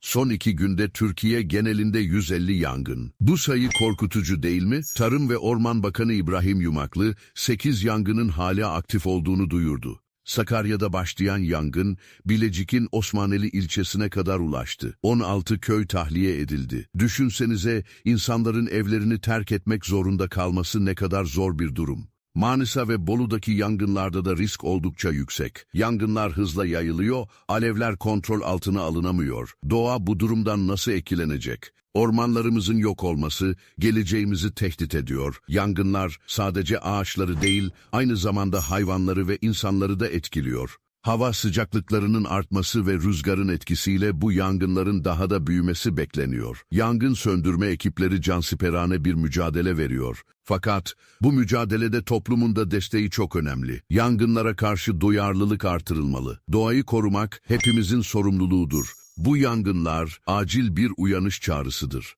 Son iki günde Türkiye genelinde 150 yangın. Bu sayı korkutucu değil mi? Tarım ve Orman Bakanı İbrahim Yumaklı, 8 yangının hala aktif olduğunu duyurdu. Sakarya'da başlayan yangın, Bilecik'in Osmaneli ilçesine kadar ulaştı. 16 köy tahliye edildi. Düşünsenize insanların evlerini terk etmek zorunda kalması ne kadar zor bir durum. Manisa ve Bolu'daki yangınlarda da risk oldukça yüksek. Yangınlar hızla yayılıyor, alevler kontrol altına alınamıyor. Doğa bu durumdan nasıl etkilenecek? Ormanlarımızın yok olması geleceğimizi tehdit ediyor. Yangınlar sadece ağaçları değil, aynı zamanda hayvanları ve insanları da etkiliyor. Hava sıcaklıklarının artması ve rüzgarın etkisiyle bu yangınların daha da büyümesi bekleniyor. Yangın söndürme ekipleri cansiperane bir mücadele veriyor. Fakat bu mücadelede toplumun da desteği çok önemli. Yangınlara karşı duyarlılık artırılmalı. Doğayı korumak hepimizin sorumluluğudur. Bu yangınlar acil bir uyanış çağrısıdır.